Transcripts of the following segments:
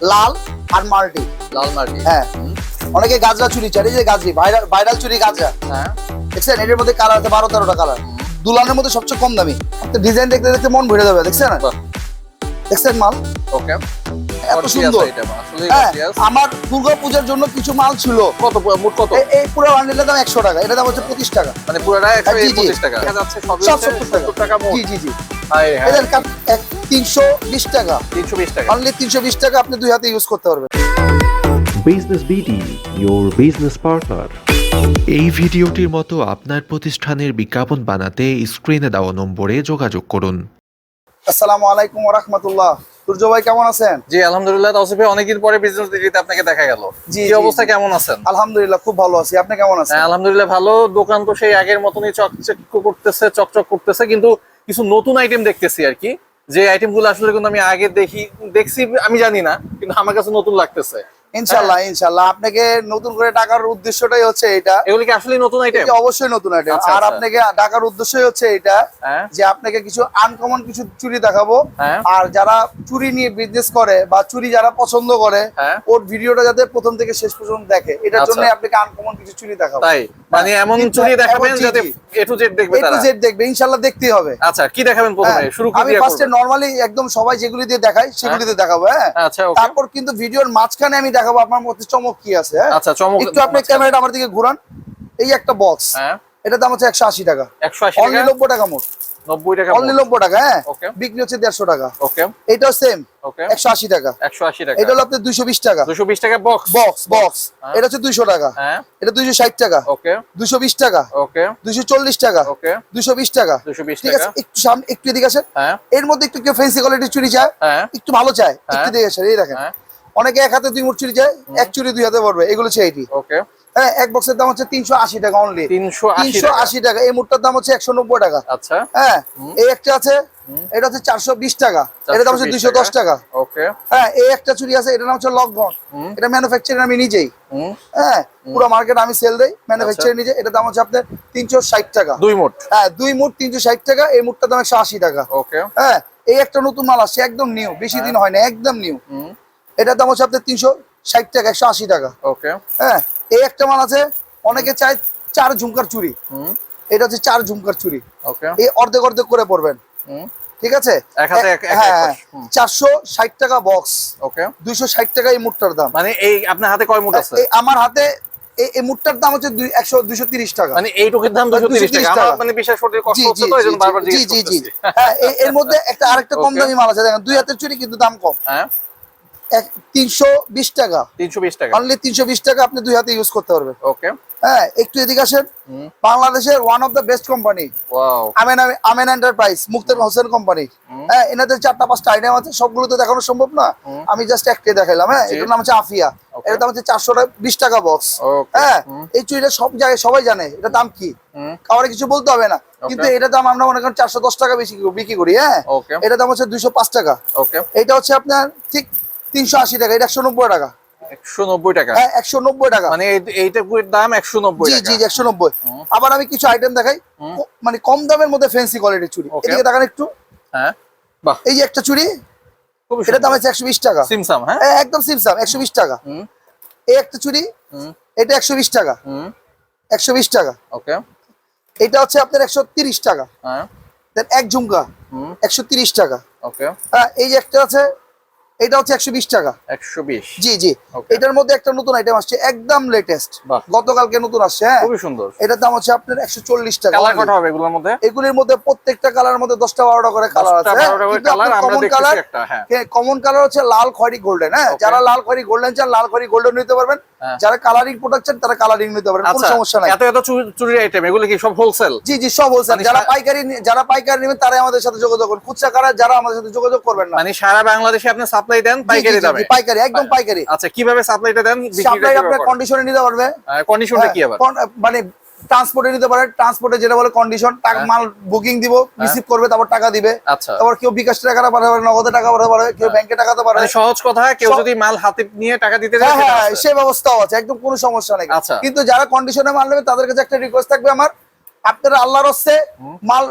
লাল আর মাল্টি। লাল মার্টি হ্যাঁ। অনেকে গাজরা চুরি চাই এই যে গাজরি ভাইরাল ভাইরাল চুরি গাজরা। হ্যাঁ। দেখছেন? এটার মধ্যে কালার আছে বারো তেরোটা কালার দুলানের মধ্যে সবচেয়ে কম দামি। ডিজাইন দেখতে দেখতে মন ভরে যাবে দেখছেন। দেখছেন মাল? ওকে এত সুন্দর। এটা আসলে হ্যাঁ আমার দুর্গা পূজার জন্য কিছু মাল ছিল। কত মোট কত? এই পুরো বান্ডেলের দাম একশো টাকা এটা দাম হচ্ছে পঁচিশ টাকা। মানে পুরোটা হ্যাঁ, জি, জি। পঁচিশ টাকা। সত্তর জি জি জি। হাই এদের কাপ এক তিনশো বিশ টাকা। তিনশো বিশ টাকা। অনলি তিনশো বিশ টাকা আপনি দুই হাতে ইউজ করতে পারবেন। Business BD your business partner এই ভিডিওটির মতো আপনার প্রতিষ্ঠানের বিজ্ঞাপন বানাতে স্ক্রিনে দেওয়া নম্বরে যোগাযোগ করুন। আসসালামু আলাইকুম রহমতুল্লাহ। সূর্য ভাই কেমন আছেন? জি আলহামদুলিল্লাহ তাওসিফ ভাই অনেকদিন পরে বিজনেস দিদিতে আপনাকে দেখা গেল। জি, কি অবস্থা কেমন আছেন? আলহামদুলিল্লাহ খুব ভালো আছি। আপনি কেমন আছেন? হ্যাঁ, আলহামদুলিল্লাহ ভালো। দোকান তো সেই আগের মতনই চকচক করতেছে চকচক করতেছে কিন্তু কিছু নতুন আইটেম দেখতেছি আর কি। যে আইটেমগুলো আসলে কিন্তু আমি আগে দেখি দেখছি আমি জানি না কিন্তু আমার কাছে নতুন লাগতেছে। ইনশাল্লাহ হ্যাঁ। ইনশাল্লাহ আপনাকে নতুন করে টাকার উদ্দেশ্যটাই হচ্ছে এটা। এগুলি কি আসলে নতুন আইটেম অবশ্যই নতুন আইটেম আচ্ছা, আর আচ্ছা। আপনাকে টাকার উদ্দেশ্যই হচ্ছে এটা হ্যাঁ। যে আপনাকে কিছু আনকমন কিছু চুরি দেখাবো। হ্যাঁ। আর যারা চুরি নিয়ে বিজনেস করে বা চুরি যারা পছন্দ করে ওর ভিডিওটা যাতে প্রথম থেকে শেষ পর্যন্ত দেখে। এটার আচ্ছা। জন্য আপনাকে আনকমন কিছু চুরি দেখাবো। তাই? মানে এমন চুরি দেখাবেন যাতে। এ টু জেড দেখবে এ টু জেড দেখবে ইনশাল্লাহ দেখতেই হবে। আচ্ছা কি দেখাবেন প্রথমে? শুরু কি আমি ফার্স্টে? নরমালি একদম সবাই যেগুলি দিয়ে দেখাই সেগুলি দিয়ে দেখাবো হ্যাঁ। আচ্ছা ওকে। তারপর কিন্তু ভিডিওর মাঝখানে আমি দেখাবো আপনার মধ্যে চমক কি আছে হ্যাঁ? আচ্ছা চমক একটু আপনি ক্যামেরাটা আমার দিকে ঘুরান। এই একটা বক্স হ্যাঁ। এটা দাম হচ্ছে একশো আশি টাকা। একশো আশি টাকা? নব্বই টাকা মোট। নব্বই টাকা অনলি নব্বই টাকা হ্যাঁ? বিক্রি হচ্ছে দেড়শো টাকা। ওকে এটাও সেম একশো আশি টাকা। একশো আশি টাকা। এটা হলো আপনার দুইশো বিশ টাকা। দুশো বিশ টাকা বক্স বক্স বক্স। এটা হচ্ছে দুইশো টাকা। হ্যাঁ। এটা দুইশো ষাট টাকা। ওকে দুইশো বিশ টাকা। ওকে চল্লিশ টাকা। ওকে দুইশো বিশ টাকা। দুশো বিশ ঠিক আছে একটু সামনে একটু এদিকে আসেন। হ্যাঁ। এর মধ্যে একটু কেউ ফেন্সি কোয়ালিটির চুরি চায় একটু ভালো চায় একটু। আসেন এই দেখেন। হ্যাঁ। অনেকে এক হাতে দুই মুঠ চুরি যায় এক চুরি দুই হাতে পড়বে এগুলো হচ্ছে এইটি। ওকে হ্যাঁ এক বক্সের দাম হচ্ছে তিনশো আশি টাকা অনলি তিনশো আশি টাকা। এই মুঠটার দাম হচ্ছে একশো নব্বই টাকা। আচ্ছা। হ্যাঁ এই একটা আছে এটা হচ্ছে চারশো বিশ টাকা এটা দাম হচ্ছে দুইশো দশ টাকা। ওকে হ্যাঁ এই একটা চুরি আছে এটার নাম হচ্ছে লকগন। এটা ম্যানুফ্যাকচারিং আমি নিজেই। হ্যাঁ পুরো মার্কেট আমি সেল দেই ম্যানুফ্যাকচারিং নিজে এটা দাম হচ্ছে আপনার তিনশো ষাট টাকা। দুই মুঠ। হ্যাঁ দুই মুঠ তিনশো ষাট টাকা এই মুঠটার দাম একশো আশি টাকা। ওকে হ্যাঁ এই একটা নতুন মাল আসছে একদম নিউ বেশি দিন হয় না একদম নিউ এটার দাম হচ্ছে আপনার তিনশো ষাট টাকা একশো আশি টাকা। ওকে হ্যাঁ এই একটা মাল আছে অনেকে চায় চার ঝুমকার চুরি হুম। এটা হচ্ছে চার ঝুমকার চুরি ওকে এই অর্ধেক অর্ধেক করে পড়বেন হুম। ঠিক আছে? হ্যাঁ। চারশো ষাট টাকা বক্স ওকে দুইশো ষাট টাকা এই মুঠটার দাম। মানে এই আপনার হাতে কয় মোট আছে? আমার হাতে এই- মুঠটার দাম হচ্ছে একশো দুইশো তিরিশ টাকা। মানে এইটুকুর দাম দুশো তিরিশ টাকা। টাকা। মানে বিশেষ করতে কষ্ট জি হচ্ছে জি তো জি বারবার জি জি। জি হ্যাঁ এর মধ্যে একটা আরেকটা কম দামি মাল আছে। দেখেন দুই হাতের চুরি কিন্তু দাম কম। হ্যাঁ। তিনশো বিশ টাকা। তিনশো বিশ টাকা। অনলি তিনশো বিশ টাকা আপনি দুই হাতে ইউজ করতে পারবেন। ওকে হ্যাঁ একটু এদিকে আসেন। বাংলাদেশের one of the best company wow amen amen enterprise Muktar Hossain company হ্যাঁ এনাদের চারটা পাঁচটা আইটেম আছে সবগুলো তো দেখানো সম্ভব না। আমি জাস্ট একটাই দেখাইলাম হ্যাঁ এটার নাম হচ্ছে আফিয়া. এটার দাম হচ্ছে চারশো বিশ টাকা বক্স হ্যাঁ এই চুরিটা সব জায়গায় সবাই জানে এটা দাম কি? কাউরে কিছু বলতে হবে না। কিন্তু এটা দাম আমরা মনে করেন চারশো দশ টাকা বেশি বিক্রি করি হ্যাঁ। এটা দাম হচ্ছে দুইশো পাঁচ টাকা। এটা হচ্ছে আপনার ঠিক তিনশো আশি টাকা এটা একশো নব্বই টাকা। একশো নব্বই টাকা? হ্যাঁ একশো নব্বই টাকা। মানে এই- এইটার দাম একশো নব্বই জি জি একশো নব্বই। আবার আমি কিছু আইটেম দেখাই। মানে কম দামের মধ্যে ফ্যান্সি কোয়ালিটির Okay. এদিকে দেখান একটু। হ্যাঁ। বাহ। এই যে একটা খুবই এটার দাম হচ্ছে একশো বিশ টাকা। সিমসাম হ্যাঁ? এ, একদম সিমসাম একশো বিশ টাকা। হুম। এই একটা হুম। এটা একশো বিশ টাকা। হুম। একশো বিশ টাকা। ওকে। এটা হচ্ছে আপনার একশো তিরিশ টাকা। হ্যাঁ। দেন এক ঝুমকা। হুম। একশো তিরিশ টাকা। ওকে। হ্যাঁ এই যে একটা আছে এটা হচ্ছে একশো বিশ টাকা। একশো বিশ। জি জি। এটার মধ্যে একটা নতুন আইটেম আসছে একদম লেটেস্ট গতকালকে নতুন আসছে হ্যাঁ? খুবই সুন্দর। এটার দাম হচ্ছে আপনার একশো চল্লিশ টাকা কালার কটা হবে এগুলোর মধ্যে? এগুলির মধ্যে প্রত্যেকটা কালার মধ্যে দশটা বারোটা করে কালার আছে। করে কালার হ্যাঁ। কমন কালার হচ্ছে লাল খয়েরি গোল্ডেন হ্যাঁ? যারা লাল খয়েরি গোল্ডেন চান লাল খয়েরি গোল্ডেন নিতে পারবেন। হ্যাঁ। যারা কালারিং প্রোডাক্ট চান তারা কালারিং নিতে পারবেন কোনো আচ্ছা সমস্যা নাই। এত এত চুরি- চুরির আইটেম এগুলো কি সব হোলসেল জি জি সব হোলসেল মানে যারা পাইকারি যারা পাইকারি নেবেন তারাই আমাদের সাথে যোগাযোগ করুন। খুচরা কারা যারা আমাদের সাথে যোগাযোগ করবেন না। মানে সারা বাংলাদেশে আপনি সাপ্লাই দেন পাইকারি দামে। পাইকারি একদম পাইকারি। আচ্ছা কীভাবে সাপ্লাইটা দেন সাপ্লাই আপনার কন্ডিশনে নিতে পারবে। কন্ডিশনটা কি আবার? হ্যাঁ, মানে ট্রান্সপোর্টে নিতে পারে ট্রান্সপোর্টে যেটা বলে কন্ডিশন টাকা হ্যাঁ। মাল বুকিং দিব রিসিভ করবে তারপর টাকা দিবে। আচ্ছা। তারপর কেউ বিকাশ টাকা পাঠাতে পারে নগদে টাকা পাঠাতে পারে কেউ ব্যাংকে পারে। মানে সহজ কথা কেউ যদি মাল হাতে নিয়ে টাকা দিতে হ্যাঁ হ্যাঁ সেই ব্যবস্থাও আছে একদম কোনো সমস্যা নেই। আচ্ছা। কিন্তু যারা কন্ডিশনে মাল নেবে তাদের কাছে একটা রিকোয়েস্ট থাকবে আমার আপনারা আল্লাহর হচ্ছে মাল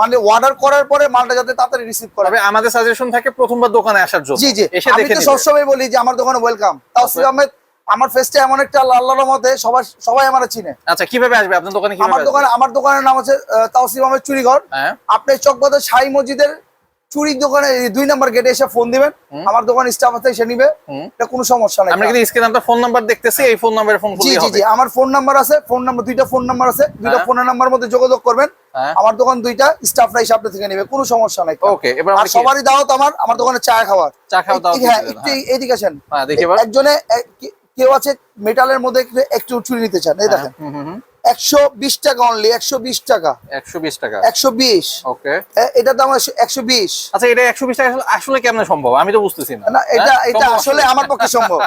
মানে অর্ডার করার পরে মালটা যাতে তাড়াতাড়ি রিসিভ করে তবে আমাদের সাজেশন থাকে প্রথমবার দোকানে আসার জন্য। জি জি। এসে আমি দেখে তো সবসময় বলি যে আমার দোকানে ওয়েলকাম তাওসিফ আহমেদ আমার ফেসটা এমন একটা আল্লাহ আল্লাহর মতে সবাই সবাই আমার চিনে। আচ্ছা কীভাবে আসবে? আপনার দোকানে কীভাবে আমার দোকানে আমার দোকানের নাম হচ্ছে তাওসিফ আহমেদ চুরিঘর। হ্যাঁ। আপনি চকবাজার সাই মসজিদের চুরির দোকানে দুই নাম্বার গেটে এসে ফোন দিবেন। আমার দোকান স্টাফ আছে এসে নিবে। এটা কোনো সমস্যা নাই। আমরা কিন্তু স্ক্রিনে আপনার ফোন নাম্বার দেখতেছি এই ফোন নাম্বারে ফোন জি করলেই জি জি আমার ফোন নাম্বার আছে ফোন নাম্বার দুইটা ফোন নাম্বার আছে দুইটা হ্যাঁ। ফোনের নাম্বার মধ্যে যোগাযোগ করবেন। হ্যাঁ। আমার দোকান দুইটা স্টাফরা এসে আপনার থেকে নেবে কোনো সমস্যা নাই। ওকে এবার আর আমরা সবারই দাওয়াত আমার আমার দোকানে চা খাওয়ার। চা খাওয়ার দাওয়াত হ্যাঁ একটু এই- এইদিকে আসেন। হ্যাঁ দেখি একজনে কেউ আছে মেটালের মধ্যে একটু- চুরি নিতে চান এই দেখেন। একশো বিশ টাকা অনলি একশো বিশ টাকা। একশো বিশ টাকা। একশো বিশ। ওকে। এটা দাম একশো বিশ। আচ্ছা এটা একশো বিশ টাকা আসলে- কেমন সম্ভব? আমি তো বুঝতেছি না। না এটা হ্যাঁ? এটা আসলে আমার পক্ষে সম্ভব।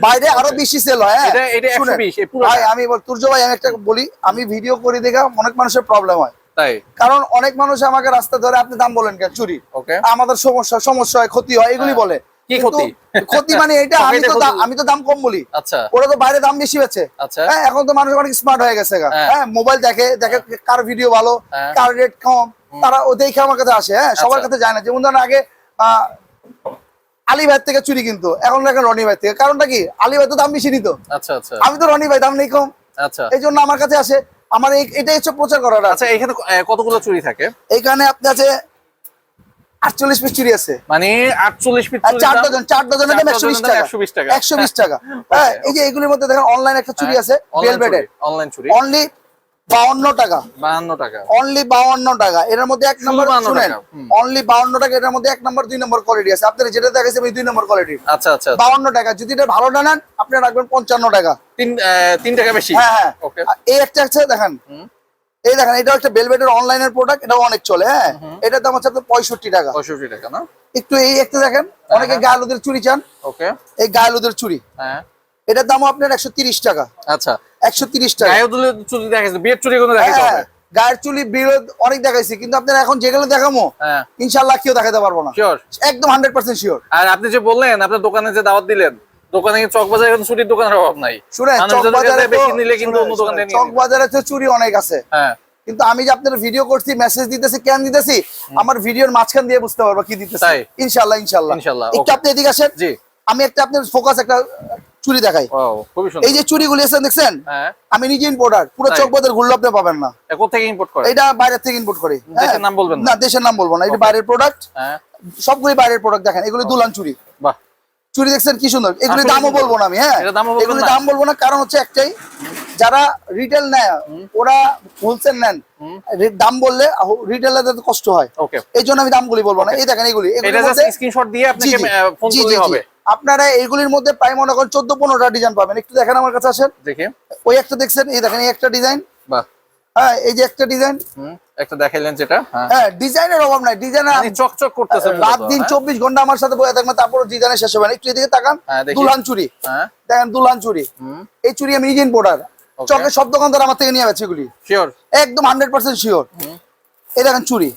বাইরে আরও বেশি সেল হয় হ্যাঁ? এটা- এটা 120, এই পুরোটা? ভাই আমি বল তুর্য ভাই আমি একটা বলি আমি ভিডিও করি দেখা অনেক মানুষের প্রবলেম হয়। তাই? কারণ অনেক মানুষ আমাকে রাস্তা ধরে আপনি দাম বলেন কেন? চুরি। ওকে। আমাদের সমস্যা সমস্যা হয় ক্ষতি হয় এগুলি হ্যাঁ। বলে। কি ক্ষতি? ক্ষতি মানে এটা আমি তো আমি তো দাম কম বলি। আচ্ছা। ওরা তো বাইরে দাম বেশি বেছে আচ্ছা। হ্যাঁ এখন তো মানুষ অনেক স্মার্ট হয়ে গেছে হ্যাঁ। হ্যাঁ মোবাইল দেখে দেখে কার ভিডিও ভালো হ্যাঁ। কার রেট কম তারা ও দেখে আমার কাছে আসে। হ্যাঁ সবার আচ্ছা। কাছে যায় না। যেমন ধরেন আগে আলী ভাই থেকে চুরি কিন্তু। এখন দেখেন রনি ভাই থেকে। কারণটা কি? আলী ভাই তো দাম বেশি নিত। আচ্ছা আচ্ছা। আমি তো রনি ভাই দাম নেই কম। আচ্ছা। এই জন্য আমার কাছে আসে। আমার এটাই হচ্ছে প্রচার করার আচ্ছা এখানে কতগুলো চুরি থাকে? এইখানে আপনি আছে আটচল্লিশ পিস চুরি আছে। মানে পিস চার ডজন চার ডজনের দাম বিশ টাকা। 120 টাকা। টাকা। হ্যাঁ এই যে এগুলির মধ্যে দেখেন অনলাইন একটা চুরি আছে অনলাইন চুরি অনলি টাকা। টাকা। অনলি বাউন্ন টাকা। এটার মধ্যে এক নম্বর 52 শুনেন অনলি বাউন্ন টাকা এটার মধ্যে এক নম্বর দুই নম্বর কোয়ালিটি আছে। আপনার যেটা দুই নম্বর কোয়ালিটি আচ্ছা আচ্ছা বাউন্ন টাকা। যদি এটা ভালোটা নেন আপনি রাখবেন পঞ্চান্ন টাকা। তিন এ, তিন টাকা বেশি? হ্যাঁ হ্যাঁ। এই একটা আছে দেখেন। এই দেখেন এটা একটা বেলভেটের অনলাইনের প্রোডাক্ট এটাও অনেক চলে হ্যাঁ? এটার দাম হচ্ছে আপনার পঁয়ষট্টি টাকা। পঁয়ষট্টি টাকা না? একটু এই একটা দেখেন অনেকে গায়েলুদের চুরি চান। ওকে। এই গায়েলুদের চুরি হ্যাঁ। এটার দামও আপনার একশো তিরিশ টাকা। আচ্ছা। একশো তিরিশ টাকা। গায়ে দুলে চুরি দেখাইছে বিয়ের চুরি কোনো দেখাইতে হ্যাঁ, হবে গায়ের চুলি বিরোধ অনেক দেখাইছি কিন্তু আপনার এখন যেগুলো দেখামো হ্যাঁ। ইনশাল্লাহ কেউ দেখাতে পারব না। একদম হান্ড্রেড পার্সেন্ট শিওর আর আপনি যে বললেন আপনার দোকানে যে দাওয়াত দিলেন দোকানে চকবাজার এখন ছুটির দোকানের অভাব নাই। শুনেন চকবাজারে বেশি নিলে কিন্তু অন্য দোকানে চকবাজারে তো চুরি অনেক আছে। হ্যাঁ। কিন্তু আমি যে আপনার ভিডিও করছি মেসেজ দিতেছি কেন দিতেছি আমার ভিডিওর মাঝখান দিয়ে বুঝতে পারব কি দিতেছি। ইনশাল্লাহ ইনশাল্লাহ। ইনশাল্লাহ, একটু আপনি এদিকে আসেন। জি। আমি একটা আপনার ফোকাস একটা চুরি দেখাই। এই যে চুরিগুলি আছেন দেখছেন? হ্যাঁ। আমি নিজে ইম্পোর্টার পুরো তাই? চকবাজার ঘুরলে আপনি পাবেন না। কোথা থেকে ইম্পোর্ট করে এটা বাইরের থেকে ইম্পোর্ট করে। দেশের হ্যাঁ। নাম বলবেন না? না দেশের নাম বলব না এটা বাইরের প্রোডাক্ট হ্যাঁ। সবগুলি বাইরের প্রোডাক্ট দেখেন। এগুলি দুলান চুরি। বাহ। চুরি দেখছেন কি সুন্দর। এগুলি দামও বলব না আমি হ্যাঁ? এগুলি দাম বলব না কারণ হচ্ছে একটাই যারা রিটেল নেয় ওরা হোলসেল নেন দাম বললে রিটেলারদের কষ্ট হয়। ওকে এই জন্য আমি দামগুলি বলব না। এই দেখেন এগুলি স্ক্রিনশট দিয়ে আপনাকে ফোন জি। হবে। আপনারা এইগুলির মধ্যে প্রায় মনে করেন চোদ্দ পনেরোটা ডিজাইন পাবেন। একটু দেখেন আমার কাছে আসেন। দেখি। ওই একটা দেখছেন এই দেখেন এই একটা ডিজাইন হ্যাঁ এই যে একটা ডিজাইন হুম। একটা দেখাইলেন যেটা হ্যাঁ। হ্যাঁ ডিজাইনের অভাব নাই আপনি চকচক করতেছে রাত দিন হ্যাঁ? চব্বিশ ঘণ্টা আমার সাথে বসে থাকবেন তারপর ডিজাইনের শেষ হবে না। একটু এদিকে তাকান হ্যাঁ, দুলহান চুরি। হ্যাঁ। দেখেন দুলহান চুরি। এই চুরি আমি নিজে ইম্পোর্টার চকের সব দোকানদার আমার থেকে নিয়ে গেছে এগুলি। শিওর একদম হান্ড্রেড পার্সেন্ট শিওর এই দেখেন চুরি।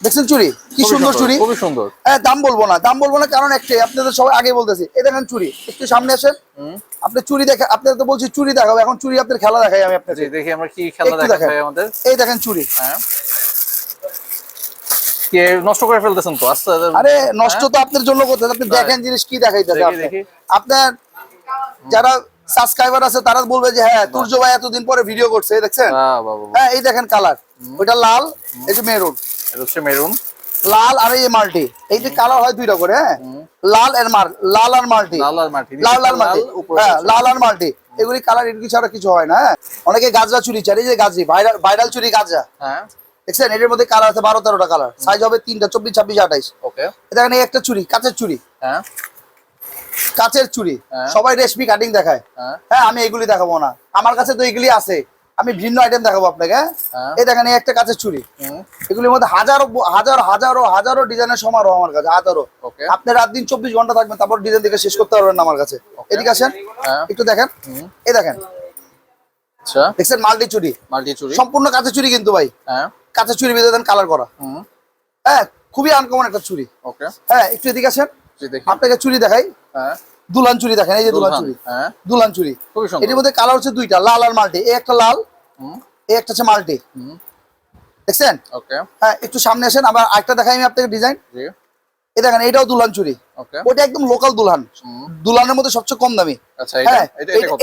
দেখছেন চুরি? কি সুন্দর চুরি? খুবই সুন্দর। হ্যাঁ দাম বলব না দাম বলব না কারণ একটাই আপনাদের সবাই আগে বলতেছি এই দেখেন চুরি একটু সামনে আসেন। আপনি চুরি দেখে আপনাদের তো বলছি চুরি দেখাবো এখন চুরি আপনার খেলা দেখাই আমি আপনাকে দেখি আমরা কি খেলা। হয় আমাদের। এই দেখেন চুরি। হ্যাঁ। কে নষ্ট করে ফেলতেছেন তো? আস্তে আরে নষ্ট তো আপনার জন্য করতে আপনি দেখেন জিনিস কি দেখাইতেছে দেখি, আপনি। আপনার যারা সাবস্ক্রাইবার আছে তারা বলবে যে হ্যাঁ তুর্য ভাই এতদিন পরে ভিডিও করছে দেখছেন? হ্যাঁ এই দেখেন কালার ওইটা লাল এই যে মেরুন। এটা হচ্ছে মেরুন। লাল আর এই মাল্টি। এই যে কালার হয় দুইটা করে হ্যাঁ? লাল আর মার লাল আর মাল্টি। লাল আর মাটি লাল লাল মাল্টি। হ্যাঁ লাল আর মাল্টি। এগুলি কালার এগুলি ছাড়া কিছু হয় না হ্যাঁ? অনেকে গাজরা চুরি চাই এই যে গাজরি ভাইরাল ভাইরাল চুরি গাজরা। হ্যাঁ। দেখছেন? এটার মধ্যে কালার আছে বারো তেরোটা কালার। সাইজ হবে তিনটা চব্বিশ ছাব্বিশ আঠাইশ। ওকে। দেখেন এই একটা চুরি কাঁচের চুরি। হ্যাঁ। কাঁচের চুরি। হ্যাঁ। সবাই রেশমি কাটিং দেখায়। হ্যাঁ। হ্যাঁ আমি এগুলি দেখাবো না। আমার কাছে তো এগুলি আছে। আমি ভিন্ন আইটেম দেখাবো আপনাকে। হ্যাঁ। এই দেখেন এই একটা কাঁচের চুরি এগুলির মধ্যে হাজারো হাজার হাজারো হাজারো ডিজাইনের সমারোহ আমার কাছে হাজারো। ওকে। আপনি রাত দিন চব্বিশ ঘণ্টা থাকবেন তারপর ডিজাইন দেখে শেষ করতে পারবেন আমার কাছে। এদিকে আসেন। হ্যাঁ। একটু দেখেন। এই দেখেন। আচ্ছা। দেখছেন মাল্টি চুরি মাল্টি চুরি সম্পূর্ণ কাঁচের চুরি কিন্তু ভাই। হ্যাঁ। কাঁচের চুরি ভিতরে দেন কালার করা। হ্যাঁ খুবই আনকমন একটা চুরি ওকে। হ্যাঁ একটু এদিকে আসেন। আপনাকে চুরি দেখাই। হ্যাঁ। দুলান চুরি দেখেন এই যে দুলান চুরি। হ্যাঁ। দুলান চুরি। খুবই এটির মধ্যে কালার হচ্ছে দুইটা লাল আর মাল্টি। এই একটা লাল এই একটা হচ্ছে মাল্টি। দেখছেন? হ্যাঁ একটু সামনে আসেন আবার আরেকটা দেখাই আমি আপনাকে ডিজাইন। এই দেখেন এটাও দুলহান চুরি। ওটা একদম লোকাল দুলহান দুলহানের মধ্যে সবচেয়ে কম দামি। আচ্ছা এটা হ্যাঁ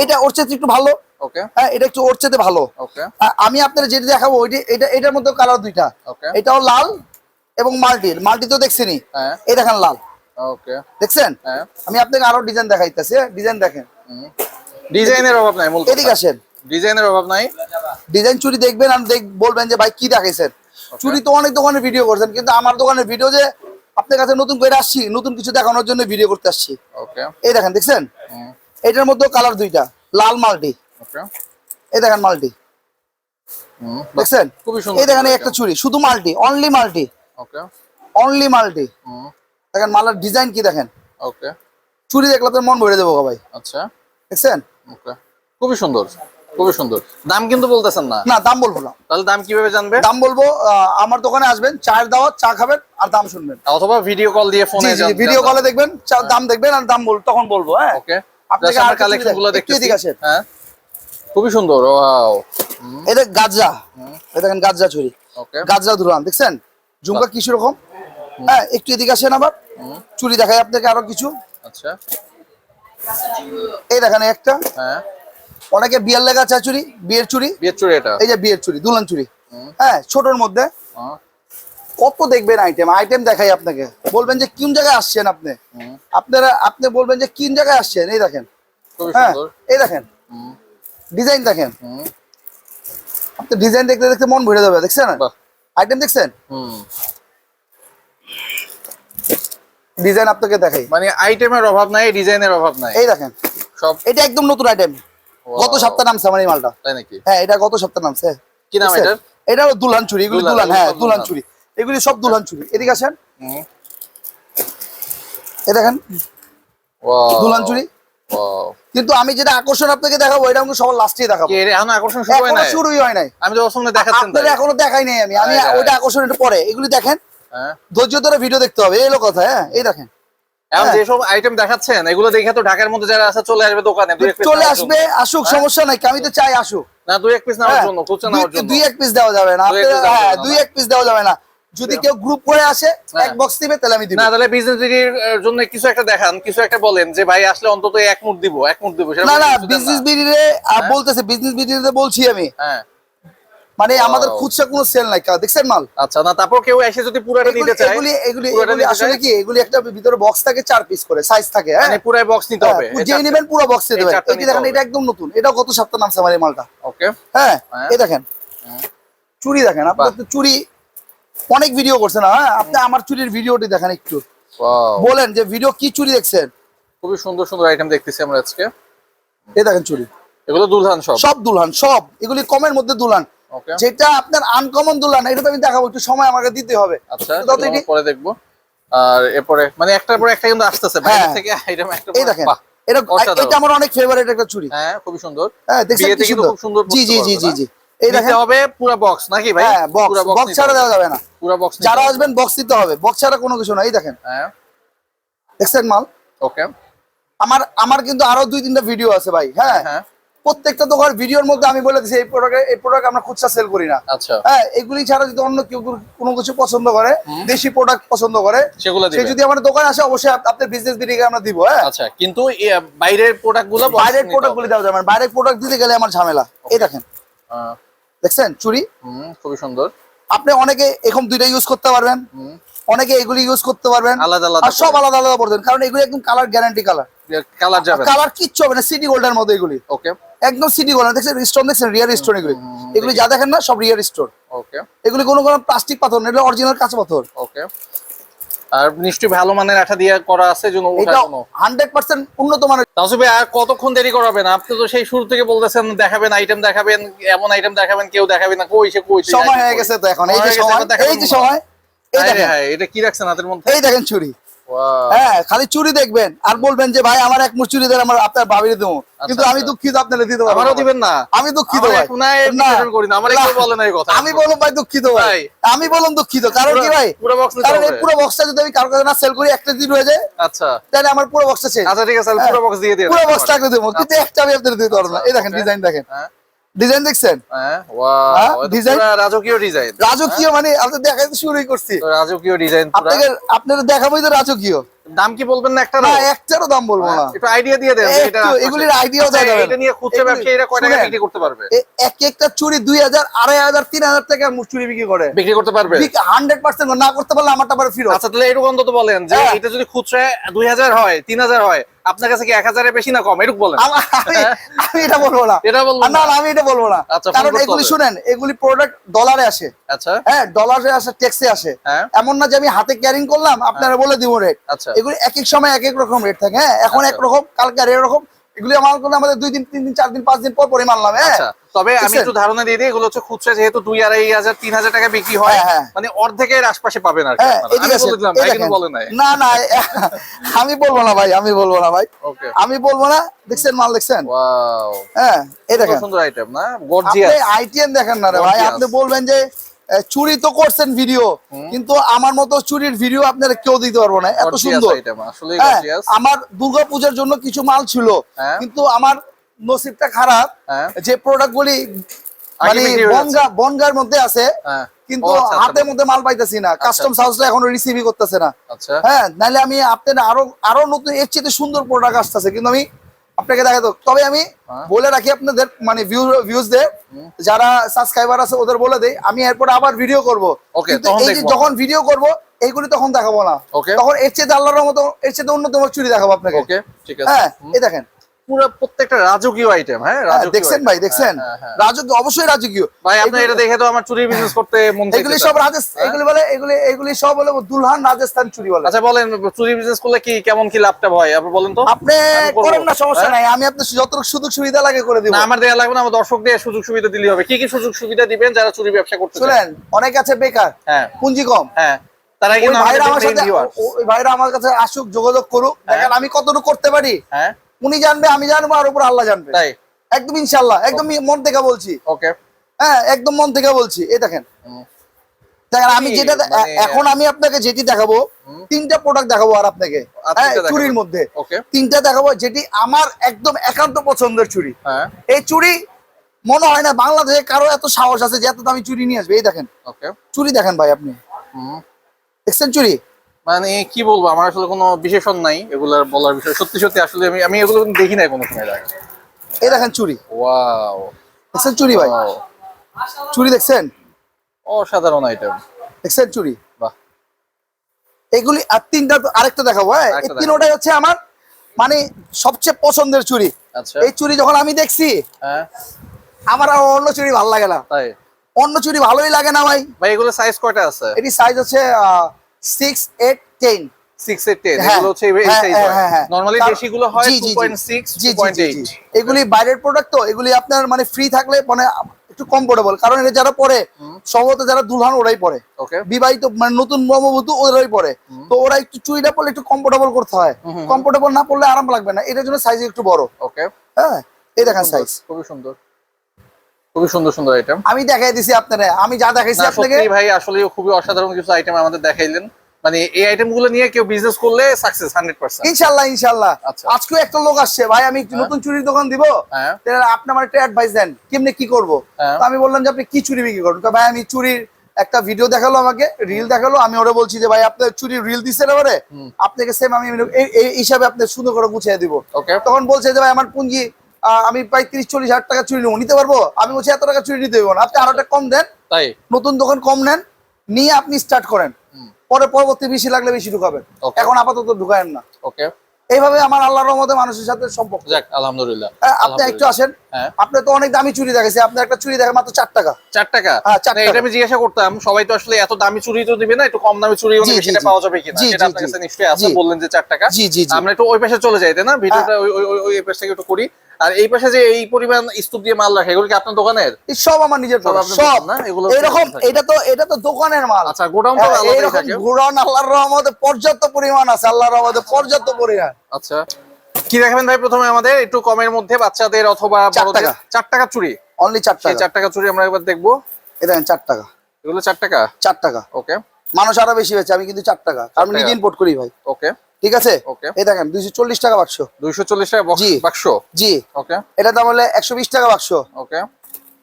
এটা ওর চেয়ে একটু ভালো। হ্যাঁ এটা একটু ওর চেয়ে ভালো। আমি আপনার যেটা দেখাবো ওইটা এটা এটার মধ্যে কালার দুইটা। এটাও লাল এবং মাল্টির। মাল্টি তো দেখছেনই। হ্যাঁ। এই দেখেন লাল। ওকে দেখছেন? হ্যাঁ। আমি আপনাকে আরও ডিজাইন দেখাইতেছি ডিজাইন দেখেন। ডিজাইনের অভাব নাই মূল এদিকে আসেন। ডিজাইনের অভাব নাই। ডিজাইন চুরি দেখবেন আর দেখ বলবেন যে ভাই কি দেখাইছেন? চুরি তো অনেক দোকানের ভিডিও করছেন কিন্তু আমার দোকানের ভিডিও যে আপনার কাছে নতুন করে আসছি নতুন কিছু দেখানোর জন্য ভিডিও করতে আসছি। ওকে এই দেখেন দেখছেন? এটার মধ্যে কালার দুইটা লাল মাল্টি। ওকে এই দেখেন মাল্টি। দেখছেন? খুবই সুন্দর এই দেখেন একটা চুরি শুধু multi only multi. Okay only multi. দেখেন মালার ডিজাইন কি দেখেন? ওকে। চুরি দেখলে তো মন ভরে দেবো গো ভাই। আচ্ছা। দেখছেন? ওকে। খুবই সুন্দর খুবই সুন্দর। দাম কিন্তু বলতেছেন না। না দাম বলব না। তাহলে দাম কীভাবে জানবে? দাম বলব আমার দোকানে আসবেন চায়ের দাওয়াত চা খাবেন আর দাম শুনবেন। অথবা ভিডিও কল দিয়ে ফোনে ভিডিও কলে দেখবেন দাম দেখবেন আর দাম বল তখন বলব হ্যাঁ। ওকে। আপনাকে আর কিছু কালেকশনগুলো দেখ- একটু এদিকে আসেন। হ্যাঁ। খুবই সুন্দর ওয়াও এটা গাজরা। এই দেখেন গাজরা চুরি। ওকে। গাজরা ধুলাম দেখছেন? ঝুমকা কিছু রকম? হ্যাঁ একটু এদিকে আসেন আবার। চুরি দেখাই আপনাকে আরও কিছু। আচ্ছা। এই দেখেন একটা। হ্যাঁ। অনেকে বিয়ের লেগা চা চুরি বিয়ের চুরি বিয়ের চুরি এটা? এই যে বিয়ের চুরি দুলান চুরি হ্যাঁ ছোটর মধ্যে। কত দেখবেন আইটেম আইটেম দেখাই আপনাকে। বলবেন যে কোন জায়গায় আসছেন আপনি? আপনারা আপনি বলবেন যে কোন জায়গায় আসছেন? এই দেখেন। হ্যাঁ এই দেখেন। ডিজাইন দেখেন। আপনি ডিজাইন দেখতে দেখতে মন ভরে যাবে দেখছেন? আইটেম দেখছেন? ডিজাইন আপনাকে দেখাই। মানে আইটেমের অভাব নাই ডিজাইনের অভাব নাই। এই দেখেন সব এটা একদম নতুন আইটেম গত সপ্তাহে নামছে আমার এই মালটা। তাই নাকি? হ্যাঁ এটা গত সপ্তাহে নামছে। কি নাম? এটার? এটা হলো দুলহান চুরি এগুলি দুলহান, হ্যাঁ দুলহান। চুরি এগুলি সব দুলহান চুরি এদিকে আসেন। এই দেখেন। দুলহান চুরি। কিন্তু আমি যেটা আকর্ষণ আপনাকে দেখাবো এটা আমাকে সবার লাস্টে দেখাবো। এখন আকর্ষণ শুরু হয় নাই? শুরুই হয় নাই। আমি তো দেখাচ্ছেন আপনারা তাই। এখনও দেখাই নাই আমি। আমি হ্যাঁ, হ্যাঁ। ওইটা আকর্ষণ একটু পরে। এগুলি দেখেন ধৈর্য ধরে ভিডিও দেখতে হবে এই হলো কথা হ্যাঁ এই দেখেন। এখন হ্যাঁ। যেসব আইটেম দেখাচ্ছেন এগুলো দেখে তো ঢাকার মধ্যে যারা আছে চলে আসবে দোকানে চলে আসবে আসুক হ্যাঁ। সমস্যা নাই আমি তো চাই আসুক। না দুই এক পিস নেওয়ার হ্যাঁ, জন্য খুচরা দুই- নেওয়ার জন্য। দুই এক পিস দেওয়া যাবে না। দুই এক হ্যাঁ দুই পিস দেওয়া যাবে না। যদি কেউ গ্রুপ করে আসে হ্যাঁ। এক বক্স দিবে তাহলে আমি দিব। না তাহলে বিজনেস বিডির জন্য কিছু একটা দেখান কিছু একটা বলেন যে ভাই আসলে অন্তত এক মুঠ দিব এক মুঠ দিব। না না বিজনেস বিডিরে বলতেছে বিজনেস বলছি আমি। হ্যাঁ। মানে আমাদের. খুচরা কোনো সেল নাই দেখছেন মাল? আচ্ছা না তারপর কেউ এসে যদি পুরাটা নিতে চায় এগুলি এগুলি এগুলি আসলে কি এগুলি একটা ভিতরে বক্স থাকে চার পিস করে সাইজ থাকে হ্যাঁ? মানে পুরাই বক্স নিতে হবে। হ্যাঁ, যে নেবেন পুরো বক্স এই হবে এই দেখেন এটা একদম নতুন। এটা গত সপ্তাহ নামছে আমার এই মালটা? ওকে হ্যাঁ হ্যাঁ। এই দেখেন। চুড়ি দেখেন আপনি তো চুড়ি অনেক ভিডিও করছেন হ্যাঁ? আপনি আমার চুরির ভিডিওটি দেখেন একটু। বলেন যে ভিডিও কি চুরি দেখছেন? খুবই সুন্দর সুন্দর আইটেম দেখতেছি আমরা আজকে। এই দেখেন চুরি এগুলো দুলহান সব? সব দুলহান সব। এগুলি কমের মধ্যে দুলহান। যেটা আপনার আনকমন দুলহান এটা তো আমি দেখাবো একটু সময় আমাকে দিতে হবে। আচ্ছা। পরে দেখব। আর এরপরে মানে একটার পর একটা কিন্তু আসতেছে বাইরে হ্যাঁ। থেকে আইটেম একটা এই দেখেন এটা এটা আমার অনেক ফেভারিট একটা চুরি হ্যাঁ খুবই সুন্দর। হ্যাঁ দেখছেন কি সুন্দর? খুব সুন্দর জি জি জি জি জি। এই দেখেন হবে পুরো বক্স নাকি ভাই? হ্যাঁ বক্স বক্স ছাড়া দেওয়া যাবে না। পুরা বক্স যারা আসবেন বক্স দিতে হবে। বক্স ছাড়া কোনো কিছু না। এই দেখেন। হ্যাঁ। দেখছেন মাল? ওকে আমার আমার কিন্তু আরও দুই তিনটা ভিডিও আছে ভাই। হ্যাঁ? হ্যাঁ। প্রত্যেকটা দোকান ভিডিওর মধ্যে আমি বলে দিচ্ছি এই প্রোডাক্ট এই প্রোডাক্ট আমরা খুচরা সেল করি না। আচ্ছা। হ্যাঁ এগুলি ছাড়া যদি অন্য কেউ কোনো কিছু পছন্দ করে দেশি প্রোডাক্ট পছন্দ করে সেগুলো সে যদি আমার দোকানে আসে অবশ্যই আপনার বিজনেস বিডিকে আমরা দিব হ্যাঁ। আচ্ছা কিন্তু বাইরের প্রোডাক্টগুলো বাইরের নিতে প্রোডাক্ট গুলি দেওয়া যাবে বাইরের প্রোডাক্ট দিতে গেলে আমার ঝামেলা। এই দেখেন। দেখছেন? চুরি? খুবই সুন্দর। আপনি অনেকে এরকম দুইটা ইউজ করতে পারবেন। অনেকে এগুলি ইউজ করতে পারবেন। আলাদা আলাদা সব আলাদা আলাদা পড়বেন কারণ এগুলি একদম কালার গ্যারান্টি কালার কালার যাবে কালার কিচ্ছু হবে না। সিটি গোল্ডের মতো এগুলি। ওকে একদম সিটি গোল্ড দেখছেন স্টোন দেখছেন রিয়ার স্টোন এগুলি। এগুলি যা দেখেন না সব রিয়ার স্টোন ওকে এগুলি কোনো কোনো প্লাস্টিক পাথর না এগুলো অরিজিনাল কাঁচা পাথর। ওকে আর নিশ্চয়ই ভালো মানের আঠা দিয়ে করা আছে জন্য এটা ওঠার কোনো হান্ড্রেড পার্সেন্ট উন্নত মানের। তাহলে ভাই আর কতক্ষণ দেরি করাবেন? আপনি তো সেই শুরু থেকে বলতেছেন দেখাবেন আইটেম দেখাবেন এমন আইটেম দেখাবেন কেউ দেখাবে না কই সে কই সময় হয়ে গেছে তো এখন। এই যে সময় এই যে সময় এই দেখেন। হায়, এটা কি রাখছেন হাতের মধ্যে? এই দেখেন চুরি Wow, হ্যাঁ খালি চুরি দেখবেন আর বলবেন যে ভাই আমার এক মুঠ চুরি দেন আমার আপনার দেবো। কিন্তু আমি আচ্ছা। দুঃখিত আপনারা দিতে পারব আমারও দিবেন না। আমি দুঃখিত ভাই। আমি বললাম ভাই দুঃখিত ভাই। আমি বললাম দুঃখিত। কারণ কি ভাই? কারণ এই পুরো বক্সটা যদি আমি কারও কাছে না সেল করি একটা দিন হয়ে যায় আচ্ছা। তাহলে আমার পুরো বক্সটা শেষ। আচ্ছা ঠিক আছে পুরো বক্স দিয়ে দিয়ে পুরো বক্সটা দেবো। কিন্তু একটা আমি আপনাদের দিতে পারব না। এই দেখেন ডিজাইন দেখেন। হ্যাঁ। ডিজাইন দেখছেন? হ্যাঁ হ্যাঁ, রাজকীয় ডিজাইন রাজকীয় মানে আপনি দেখাইতে শুরুই করছি। রাজকীয় ডিজাইন আপনাদের দেখাবোই তো রাজকীয়। দাম কি বলবেন না একটা না একটারও দাম বলব না। একটু আইডিয়া দিয়ে দেন এটা একটু, এগুলির idea ও আচ্ছা, দেওয়া যাবে এটা নিয়ে খুচরা ব্যবসায়ীরা কয় টাকা বিক্রি করতে পারবে? এক একটা চুরি দুই হাজার আড়াই হাজার তিন হাজার টাকা চুরি বিক্রি করে। বিক্রি করতে পারবে? হান্ড্রেড পার্সেন্ট না করতে পারলে আমারটা পরে ফিরত। আচ্ছা তাহলে এরকম অন্তত বলেন যে হ্যাঁ। এটা যদি খুচরা দুই হাজার হয় তিন হাজার হয় আপনার কাছে কি এক হাজারের বেশি না কম? এরকম বলেন। আমি আমি এটা বলব না। এটা বলবেন না। আমি এটা বলব না। আচ্ছা, কারণ এগুলি শুনেন এগুলি প্রোডাক্ট ডলারে আসে। আচ্ছা। হ্যাঁ ডলারে আসে ট্যাক্সে আসে। হ্যাঁ। এমন না যে আমি হাতে ক্যারিং করলাম আপনারা বলে দিব রেট আচ্ছা। এগুলি এক এক সময় এক এক রকম রেট থাকে হ্যাঁ? এখন আচ্ছা। একরকম কালকে আর এরকম এগুলি আমার করলে আমাদের দুই দিন তিন দিন চার দিন পাঁচ দিন পর পরে মানলাম হ্যাঁ? আচ্ছা তবে আমি একটু ধারণা দিয়ে দিই এগুলো হচ্ছে খুচরা যেহেতু দুই আড়াই হাজার তিন হাজার টাকা বিক্রি হয় হ্যাঁ, হ্যাঁ। মানে অর্ধেকের আশপাশে পাবেন আর হ্যাঁ না না আমি বলব না ভাই আমি বলব না ভাই। ওকে আমি বলব না দেখছেন মাল দেখছেন? হ্যাঁ এই দেখেন। সুন্দর আইটেম না? আপনি গর্জিয়াস আইটিএম দেখেন না রে ভাই আপনি বলবেন যে চুরি তো করছেন ভিডিও কিন্তু আমার মতো চুরির ভিডিও আপনারা কেউ দিতে পারব না। এত সুন্দর। হ্যাঁ, আমার দুর্গা পূজার জন্য কিছু মাল ছিল হ্যাঁ। কিন্তু আমার নসিবটা খারাপ হ্যাঁ। যে প্রোডাক্ট গুলি মানে বনগা বনগার মধ্যে আছে কিন্তু আচ্ছা, আচ্ছা। হাতের মধ্যে মাল পাইতেছি না। কাস্টমস হাউসটা এখনও রিসিভই করতেছে না। আচ্ছা। হ্যাঁ নাহলে আমি আপনার আরও আরও নতুন এর চেয়ে সুন্দর প্রোডাক্ট আসতেছে কিন্তু আমি আপনাকে দেখাতো তবে আমি হ্যাঁ। বলে রাখি আপনাদের মানে ভিউজ দের যারা সাবস্ক্রাইবার আছে ওদের বলে দেয় আমি এরপর আবার ভিডিও করব। কিন্তু এই যে। যখন ভিডিও করব এইগুলি তখন দেখাবো না। তখন এর চেয়ে আল্লাহর মতো এর চেয়ে অন্যতম চুরি দেখাবো আপনাকে। ওকে ঠিক আছে। হ্যাঁ এই দেখেন। পুরো প্রত্যেকটা রাজকীয় আইটেম হ্যাঁ? হ্যাঁ, দেখছেন ভাই দেখছেন? হ্যাঁ, হ্যাঁ। রাজকীয় অবশ্যই রাজকীয়। ভাই আপনি এটা দেখে তো আমার চুরি বিজনেস করতে মন এগুলি সব রাজস্থান? এগুলি বলে এগুলি এগুলি সব হলো দুলহান রাজস্থান চুরি বলে। আচ্ছা বলেন চুরি বিজনেস করলে কি কেমন কি লাভটা হয়? আপনি বলেন তো। আপনি আমি করেন না সমস্যা? নাই। আমি আপনার যতটুকু সুযোগ সুবিধা লাগে করে দিব। আমার দেয়া লাগবে না আমার দর্শক দিয়ে সুযোগ সুবিধা দিলে হবে। কি কি সুযোগ সুবিধা দিবেন যারা চুরি ব্যবসা করতে শুনেন অনেক আছে বেকার হ্যাঁ। পুঁজি কম। হ্যাঁ। তারা কিন্তু ভাইরা আমার সাথে ভাইরা আমার কাছে আসুক যোগাযোগ করুক। দেখেন আমি কতটুকু করতে পারি? হ্যাঁ। উনি জানবে আমি জানব আর উপর আল্লাহ জানবে। তাই? একদম ইনশাল্লাহ একদম মন থেকে বলছি। ওকে হ্যাঁ একদম মন থেকে বলছি এই দেখেন। দেখেন আমি যেটা মানে- এখন আমি আপনাকে যেটি দেখাবো তিনটা প্রোডাক্ট দেখাবো আর আপনাকে। হ্যাঁ তিনটা চুরির মধ্যে। তিনটা দেখাবো যেটি আমার একদম একান্ত পছন্দের চুরি। হ্যাঁ। এই চুরি মনে হয় না বাংলাদেশে কারও এত সাহস আছে যে এত দামি চুরি নিয়ে আসবে। এই দেখেন। চুরি দেখেন ভাই আপনি। দেখছেন চুরি? মানে কি বলব আমার আসলে কোনো বিশেষণ নাই এগুলার বলার বিষয়। সত্যি সত্যি আসলে আমি আমি এগুলো দেখি নাই কোনো সময় এই দেখেন চুরি। ওয়াও। দেখছেন চুরি ভাই. চুরি দেখছেন? অসাধারণ আইটেম দেখছেন চুরি? বাহ। এগুলি আর তিনটা আরেকটা দেখাবো হ্যাঁ? এই তিনোটাই হচ্ছে আমার মানে সবচেয়ে পছন্দের চুরি। আচ্ছা। এই চুরি যখন আমি দেখছি হ্যাঁ। আমার আর অন্য চুরি ভালো লাগে না। তাই? অন্য চুরি ভালোই লাগে না ভাই। ভাই এগুলো সাইজ কয়টা আছে? এটি সাইজ হচ্ছে six eight ten six ten এগুলো হচ্ছে এই সাইজ হ্যাঁ। নরমালি হয়। এগুলি বাইরের প্রোডাক্ট তো এগুলি আপনার মানে ফ্রি থাকলে মানে একটু কমফোর্টেবল কারণ এটা যারা পরে সম্ভবত যারা দুলহান ওরাই পরে। ওকে বিবাহিত মানে নতুন ওরাই পরে। তো ওরা একটু চুইটা একটু কমফোর্টেবল করতে হয়। কমফোর্টেবল না পড়লে আরাম লাগবে না। এটার জন্য সাইজ একটু বড়। ওকে হ্যাঁ এই দেখেন সাইজ খুবই সুন্দর। খুবই সুন্দর সুন্দর আইটেম আমি দেখাই দিছি আপনারা। আমি যা দেখাইছি আপনাকে সত্যি ভাই আসলে খুবই অসাধারণ কিছু আইটেম আমাদের দেখাইলেন। মানে এই আইটেমগুলো নিয়ে কেউ বিজনেস করলে সাকসেস হান্ড্রেড পার্সেন্ট ইনশাল্লাহ ইনশাল্লাহ। আচ্ছা। একটা লোক আসছে। ভাই আমি একটু নতুন চুরির দোকান দিব। হ্যাঁ। তাহলে আপনি আমার একটা অ্যাডভাইস দেন কেমনে কি করব? হ্যাঁ। তো আমি বললাম যে আপনি কি চুরি বিক্রি করবেন? তো ভাই আমি চুরির একটা ভিডিও দেখাল আমাকে রিল দেখাল। আমি ওরা বলছি যে ভাই আপনার চুরি রিল দিচ্ছেন এবারে আপনাকে সেম আমি এই- হিসাবে আপনি সুন্দর করে গুছিয়ে দিব। তখন বলছে যে ভাই আমার পুঁজি আমি প্রায় তিরিশ চল্লিশ হাজার টাকা চুরি নেব। নিতে পারব? আমি বলছি এত টাকা চুরি নিতে দেবো না। আপনি আরও কম দেন। তাই? নতুন দোকান কম নেন। নিয়ে আপনি স্টার্ট করেন। পরে পরবর্তী বেশি লাগলে বেশি ঢুকাবেন। এখন আপাতত ঢুকায়েন না। ওকে এইভাবে আমার আল্লাহর রহমতে মানুষের সাথে সম্পর্ক। যাক আলহামদুলিল্লাহ। হ্যাঁ, আপনি একটু আসেন। হ্যাঁ। আপনি তো অনেক দামি চুরি দেখেছি আপনি একটা চুরি দেখেন মাত্র চার টাকা। চার টাকা? হ্যাঁ, এটা আমি জিজ্ঞাসা করতাম সবাই তো আসলে এত দামি চুরি তো দিবে না একটু কম দামি চুরি হলে সেটা পাওয়া যাবে কিনা? সেটা আপনার কাছে নিশ্চয়ই আছে বললেন যে চার টাকা। জি, জি, জি। আমরা একটু ওই পাশে চলে যাই তাই না? ভিডিওটা ওই ওই- ওই ওই পাশ থেকে একটু করি। আর এই পাশে যে এই পরিমাণ স্তূপ দিয়ে মাল রাখে এগুলো কি আপনার দোকানের? সব আমার নিজের সব না? এগুলো এরকম এটা তো এটা তো দোকানের মাল। আচ্ছা গোডাউন তো থাকে। গুড়ান আল্লাহর রহমতে পর্যাপ্ত পরিমাণ আছে আল্লাহর রহমতে পর্যাপ্ত পরিমাণ। আচ্ছা। কি দেখাবেন ভাই প্রথমে আমাদের? একটু কমের মধ্যে বাচ্চাদের অথবা বড়দের টাকা। চার টাকা চুরি অনলি চার টাকা। চার টাকা চুরি আমরা এবার দেখব। দেখেন চার টাকা। এগুলো চার টাকা? চার টাকা। ওকে মানুষ আরও বেশি বেছে আমি কিন্তু চার টাকা। কারণ টাকা। নিজে ইম্পোর্ট করি ভাই। ওকে ঠিক আছে? এই দেখেন দুইশো চল্লিশ টাকা বাক্স। দুইশো চল্লিশ টাকা বাক্স? জি। ওকে এটা দাম হলে একশো বিশ টাকা বাক্স। ওকে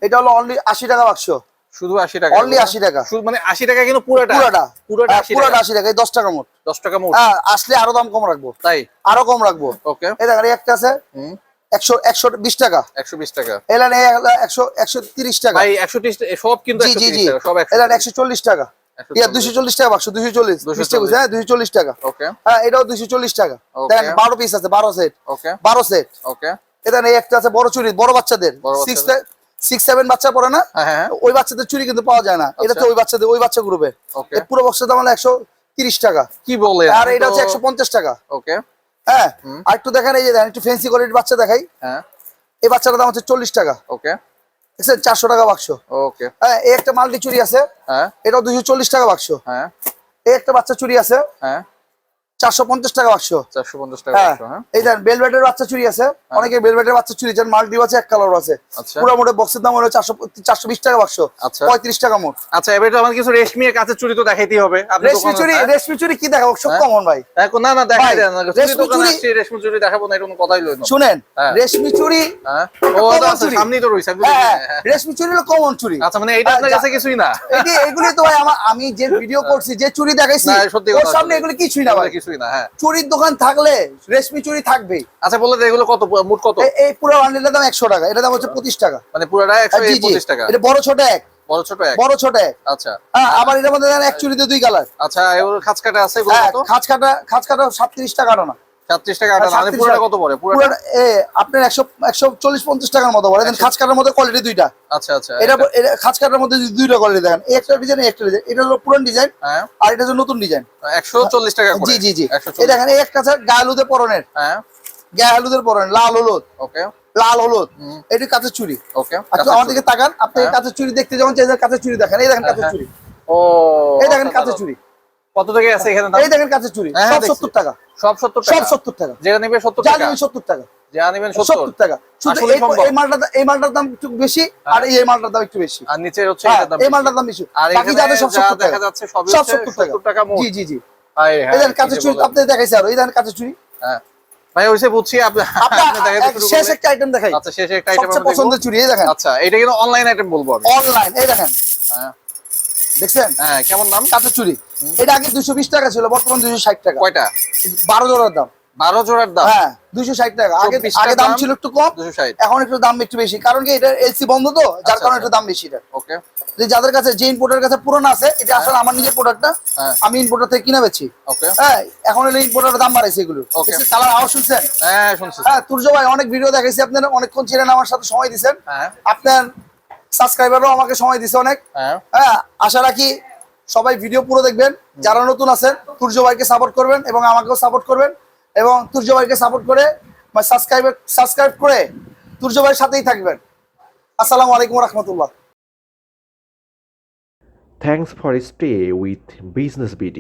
এটা হলো অনলি আশি টাকা বাক্স। শুধু আশি টাকা? Only 80 টাকা। শুধু মানে আশি টাকা কিন্তু পুরোটা? পুরোটা। পুরোটা হ্যাঁ, আশি পুরোটা টাকা। আশি টাকা দশ টাকা মোট। দশ টাকা মোট। হ্যাঁ আসলে আরও দাম কম রাখব। তাই? আরও কম রাখব। ওকে এই দেখেন একটা আছে হুম। একশো একশো বিশ টাকা। একশো বিশ টাকা। এলেন একশো একশো তিরিশ টাকা। একশো ত্রিশ সব কিন্তু জি জি একশো চল্লিশ টাকা। ইয়া দুশো চল্লিশ টাকা বাক্স দুশো চল্লিশ। হ্যাঁ দুশো চল্লিশ টাকা। হ্যাঁ এটাও দুশো চল্লিশ টাকা। দেখেন বারো পিস আছে বারো সেট বারো সেট এটা একটা আছে বড় চুরি বড় বাচ্চাদের। সিক্স সিক্স সেভেন বাচ্চা পড়ে না? হ্যাঁ হ্যাঁ। ওই বাচ্চাদের চুরি কিন্তু পাওয়া যায় না। এটা তো আচ্ছা। ওই বাচ্চাদের ওই বাচ্চা গ্রুপের ওকে। পুরো বক্সের দাম হলো একশো তিরিশ টাকা। কি বলে? আর এটা হচ্ছে একশো পঞ্চাশ টাকা। ওকে। হ্যাঁ আর একটু দেখেন এই যে দেখেন একটু ফ্যান্সি কোয়ালিটির বাচ্চা দেখাই। হ্যাঁ। এই বাচ্চাটার দাম হচ্ছে চল্লিশ টাকা। ওকে। দেখছেন চারশো টাকা বাক্স। ওকে। হ্যাঁ এই একটা মালটি চুরি আছে। হ্যাঁ। এটাও দুশো চল্লিশ টাকা বাক্স। হ্যাঁ। এই একটা বাচ্চা চুরি আছে। হ্যাঁ। চারশো পঞ্চাশ টাকা বাক্স। চারশো পঞ্চাশ টাকা হ্যাঁ। একশো, হ্যাঁ? এই দেখেন বেলভেটের বাচ্চা চুরি আছে। অনেকে বেলভেটের বাচ্চা চুরি চান মাল্টি আছে এক কালার আছে। আচ্ছা। পুরো মোটে বক্সের দাম হলো চারশো চারশো বিশ টাকা বাক্স। আচ্ছা। পঁয়ত্রিশ টাকা মোট। আচ্ছা এবারে তো আমার কিছু রেশমি এর কাছে চুরি তো দেখাইতেই হবে। রেশমি চুরি হ্যাঁ? রেশমি চুরি কি দেখাবো? সব হ্যাঁ? কমন ভাই। হ্যাঁ, না না দেখাই ভাই, দেন না। চুরি রেশমি চুরি- রেশমি চুরি দেখাবো না এটা কথাই লইল শুনেন হ্যাঁ। রেশমি চুরি হ্যাঁ? ও common আচ্ছা, সামনেই তো রইছে আমি বুঝি। হ্যাঁ হ্যাঁ। রেশমি চুরি হলো কমন চুরি। আচ্ছা মানে এটা আপনার কাছে কিছুই না। এগুলি তো ভাই আমি যে ভিডিও করছি যে চুরি দেখাইছি সত্যি ওর সামনে। এগুলি কিছুই না ভাই। এগুলো কিছুই না হ্যাঁ। চুরির দোকান থাকলে রেশমি চুরি থাকবেই। আচ্ছা বলে এগুলো কত মোট কত? এই- পুরো বান্ডেলের দাম একশো টাকা এটা দাম হচ্ছে পঁচিশ টাকা। মানে পুরোটা একশো পঁচিশ টাকা। এটা বড় ছোট এক। বড় ছোট এক। বড় ছোট এক। আচ্ছা। হ্যাঁ আবার এটার মধ্যে এক চুরিতে দুই কালার। আচ্ছা এগুলো খাঁচ কাটা আছে খাঁচকাটা হ্যাঁ কত খাঁচ কাটা খাঁচ কাটা সাতত্রিশ টাকা না। সাতত্রিশ টাকা আটা হ্যাঁ, মানে 37 পুরোটা কত পড়ে? পুরোটা? পুরোটা এ আপনার একশো একশো চল্লিশ পঞ্চাশ টাকার মতো খাঁচ কাটার মধ্যে কোয়ালিটি দুইটা। আচ্ছা আচ্ছা এটা খাঁচ কাটার মধ্যে দুইটা কোয়ালিটি দেখেন। একটা ডিজাইন একটা ডিজাইন এটা হলো পুরান ডিজাইন হ্যাঁ। আর এটা নতুন ডিজাইন একশো চল্লিশ টাকা করে। জি জি জি। এই দেখেন এই একটা আছে গায়ে পরনের। হ্যাঁ। লাল হলুদ। ওকে। লাল হলুদ। এটি কাঁচের চুরি ওকে আচ্ছা আমার দিকে তাকান আপনি কাঁচের চুরি দেখতে যখন চাইছেন কাঁচের চুরি দেখেন। এই দেখেন কাঁচের হ্যাঁ। চুরি ও এই দেখেন আচ্ছা, কাঁচের দাঁড়াও। কত থেকে আছে এখানে এই দেখেন কাঁচের চুরি হ্যাঁ, সব দেখছি। সত্তর টাকা। সব সত্তর সব টাকা সত্তর টাকা। যেটা নেবে সত্তর যা টাকা। নেবেন সত্তর টাকা। যা নেবেন সত্তর। সত্তর টাকা। শুধু এই মালটা এই মালটার দাম একটু বেশি আর এই মালটার দাম একটু বেশি। আর নিচে হচ্ছে হ্যাঁ, দাম এই মালটার দাম বেশি। আর বাকি যাদের সব যা সত্তর দেখা যাচ্ছে সবই সব হচ্ছে সত্তর টাকা। 70 টাকা জি জি জি। হায় হায়, এই দেখেন কি কাঁচের চুরি আপনি দেখাইছে আর। এই দেখেন কাঁচের চুরি হ্যাঁ। ভাই ওইসে বুঝছি আপনি শেষ একটা আইটেম দেখাই। আচ্ছা শেষে একটা আইটেম পছন্দের চুরি এই দেখেন। আচ্ছা এটা কিন্তু অনলাইন আইটেম বলব আমি। অনলাইন এই দেখেন। হ্যাঁ। দেখছেন? হ্যাঁ কেমন কাঁচের চুরি এটা আগে দুশো বিশ টাকা ছিল বর্তমান দুশো ষাট টাকা। কয়টা? বারো জোড়ার দাম। বারো জোড়ার দাম? হ্যাঁ দুশো ষাট টাকা। আগে আগে দাম ছিল একটু কম দুশো ষাট। এখন একটু দাম একটু বেশি। কারণ কি এটা এলসি বন্ধ তো যার আচ্ছা, কারণে আচ্ছা। একটু দাম বেশি এটা। ওকে। যাদের কাছে যে ইম্পোর্টের কাছে পুরনো আছে এটা আসলে আমার নিজের প্রোডাক্ট না। হ্যাঁ। আমি ইম্পোর্টার থেকে কিনে বেছি ওকে। হ্যাঁ এখন এলে ইম্পোর্টারের দাম বাড়াইছে এগুলো. কালার আওয়াজ শুনছেন? হ্যাঁ শুনছি। হ্যাঁ তুর্য ভাই অনেক ভিডিও দেখাইছি আপনার অনেকক্ষণ ছিলেন আমার সাথে সময় হ্যাঁ। আপনার সাবস্ক্রাইবারও আমাকে সময় দিছে অনেক। হ্যাঁ। হ্যাঁ আশা রাখি সবাই ভিডিও পুরো দেখবেন। যারা নতুন আছেন তুর্য ভাইকে সাপোর্ট করবেন এবং আমাকেও সাপোর্ট করবেন। এবং তুর্য ভাইকে সাপোর্ট করে বা সাবস্ক্রাইব সাবস্ক্রাইব করে তুর্য ভাইয়ের সাথেই থাকবেন। আসসালামু আলাইকুম রহমতুল্লাহ Thanks for stay with Business BD.